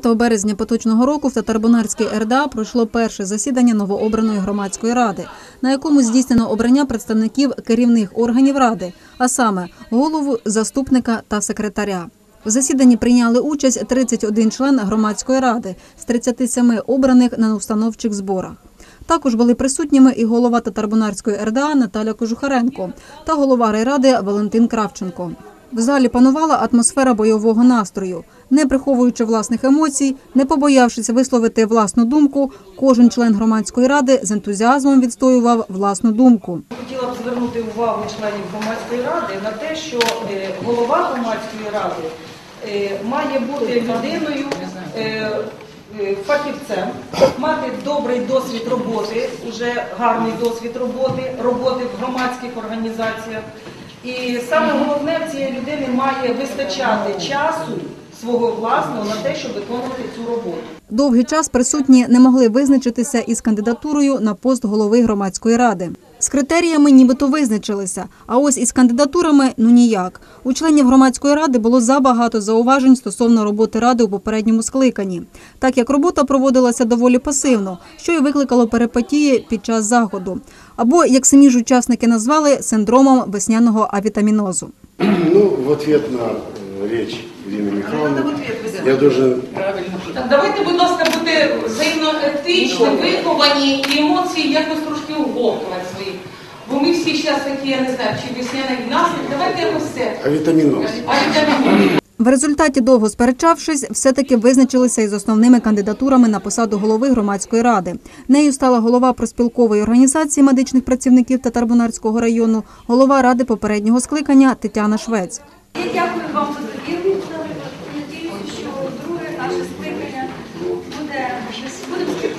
5 березня поточного року в Татарбунарській РДА пройшло перше засідання новообраної громадської ради, на якому здійснено обрання представників керівних органів ради, а саме голову, заступника та секретаря. В засіданні прийняли участь 31 член громадської ради з 37 обраних на установчих зборах. Також були присутніми і голова Татарбунарської РДА Наталя Кожухаренко та голова райради Валентин Кравченко. В залі панувала атмосфера бойового настрою. Не приховуючи власних емоцій, не побоявшись висловити власну думку, кожен член громадської ради з ентузіазмом відстоював власну думку. Хотіла б звернути увагу членів громадської ради на те, що е, голова громадської ради е, має бути людиною, е, фахівцем, мати добрий досвід роботи, уже гарний досвід роботи, роботи в громадських організаціях. І саме головне в цієї людини має вистачати часу свого власного на те, щоб виконувати цю роботу. Довгий час присутні не могли визначитися із кандидатурою на пост голови громадської ради. З критеріями нібито визначилися, а ось із кандидатурами ну ніяк. У членів громадської ради було забагато зауважень стосовно роботи ради у попередньому скликанні, так як робота проводилася доволі пасивно, що й викликало перипетії під час заходу, або як самі ж учасники назвали синдромом весняного авітамінозу. Ну, в ответ на э, речь Ирины Михайловны я должен Так, давайте, будь ласка, бути взаємно виховані і емоції якось трошки уговтувати свої. Бо ми всі зараз такі, я не знаю, чи весняна гімнастика, давайте якось це. авитаминоз. А вітаміни. В результаті довго сперечавшись, все-таки визначилися із основними кандидатурами на посаду голови громадської ради. Нею стала голова проспілкової організації медичних працівників Татарбунарського району, голова ради попереднього скликання Тетяна Швець. Я дякую вам за довіру. Надіюся, що друге наше скликання буде будемо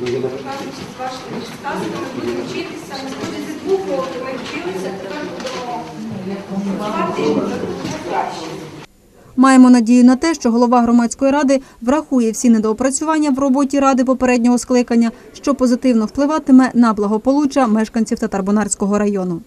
кажучи, з вашими ми будемо вчитися. На протязі двох років ми вчилися, тепер будемо працювати і краще. Маємо надію на те, що голова громадської ради врахує всі недоопрацювання в роботі ради попереднього скликання, що позитивно впливатиме на благополуччя мешканців Татарбунарського району.